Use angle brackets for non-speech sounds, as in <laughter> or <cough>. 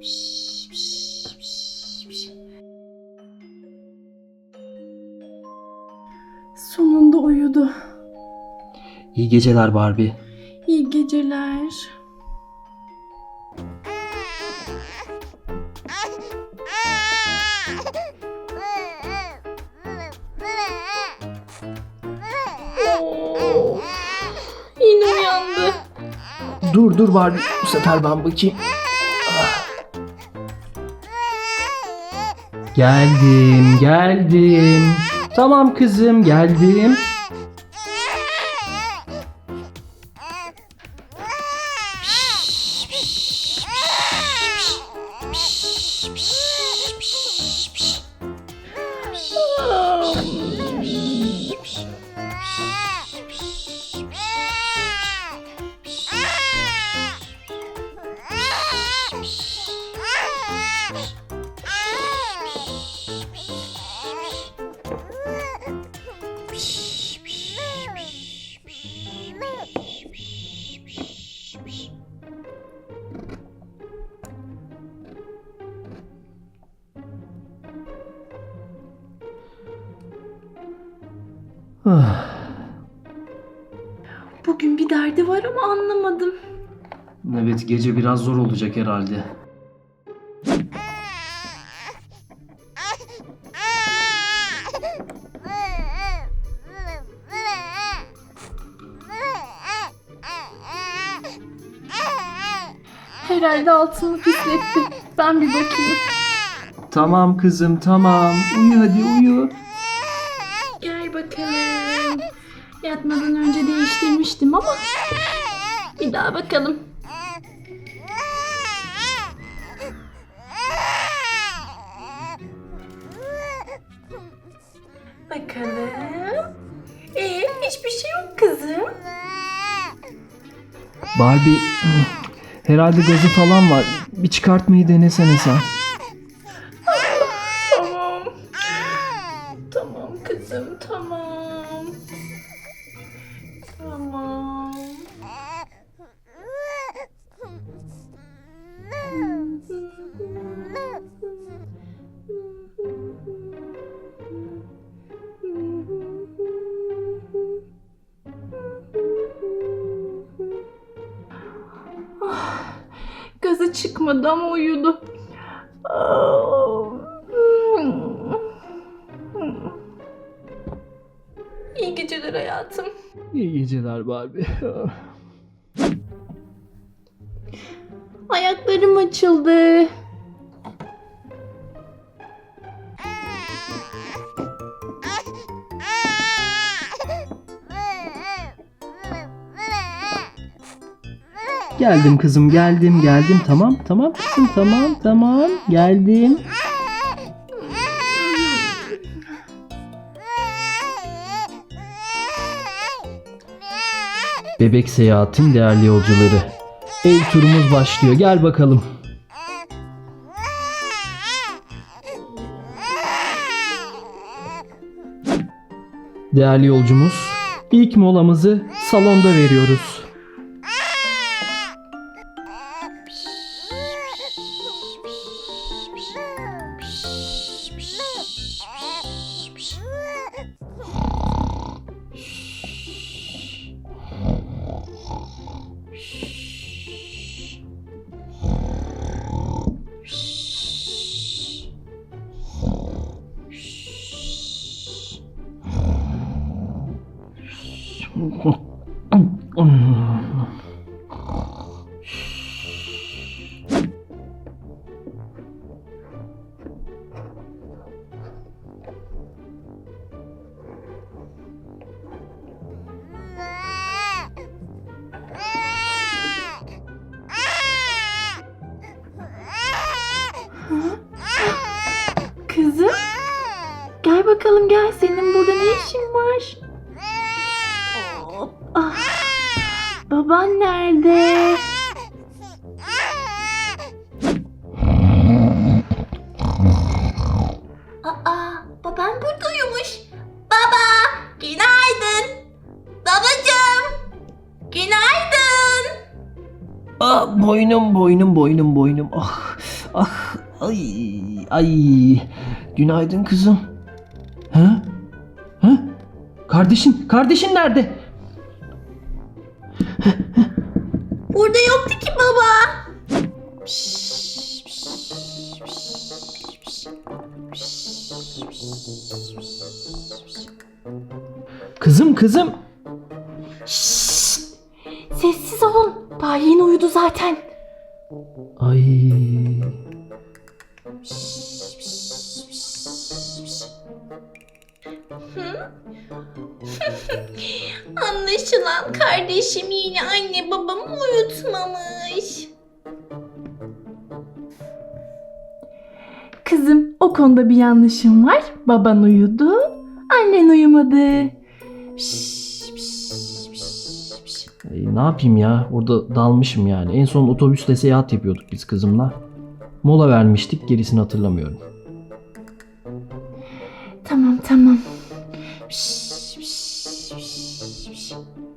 Piş, piş, piş, piş. Sonunda uyudu. İyi geceler Barbie. İyi geceler. Oo, Yine uyandı. Dur dur Barbie. Bu sefer ben bakayım. Ah. Geldim, geldim. Tamam kızım, geldim. Ah, Bugün bir derdi var ama anlamadım. Evet, gece biraz zor olacak herhalde. Herhalde altını pisletti. Ben bir bakayım. Tamam kızım, tamam. Uyu hadi uyu. Gel bakalım. Yatmadan önce değiştirmiştim ama bir daha bakalım. Bakalım. Ee, hiçbir şey yok kızım. Barbie, herhalde gazı falan var. Bir çıkartmayı denesene sen. Tamam. Tamam kızım, tamam. Tamam. Ah, Gazı çıkmadı ama uyudu. Ah. Geceler hayatım. İyi geceler Barbie. <laughs> Ayaklarım açıldı. Geldim kızım, geldim, geldim. Tamam, tamam kızım, tamam, tamam. Geldim. Bebek seyahatin değerli yolcuları. Ev turumuz başlıyor. Gel bakalım. Değerli yolcumuz, ilk molamızı salonda veriyoruz. Kızım. Gel bakalım gel. Senin burada ne işin var? Baban nerede? Aa, babam burada uyumuş. Baba, günaydın. Babacığım, günaydın. Bu boynum boynum boynum boynum. Ah ah ay ay. Günaydın kızım. Ha? Ha? Kardeşin kardeşin nerede? Burada yoktu ki baba. Kızım kızım. Şşş! Sessiz ol. Daha yeni uyudu zaten. Ay. <laughs> Anlaşılan kardeşim yine anne babamı uyutmamış. Kızım o konuda bir yanlışım var. Baban uyudu, annen uyumadı. Ay, ne yapayım ya? Orada dalmışım yani. En son otobüsle seyahat yapıyorduk biz kızımla. Mola vermiştik. Gerisini hatırlamıyorum. Tamam tamam. much.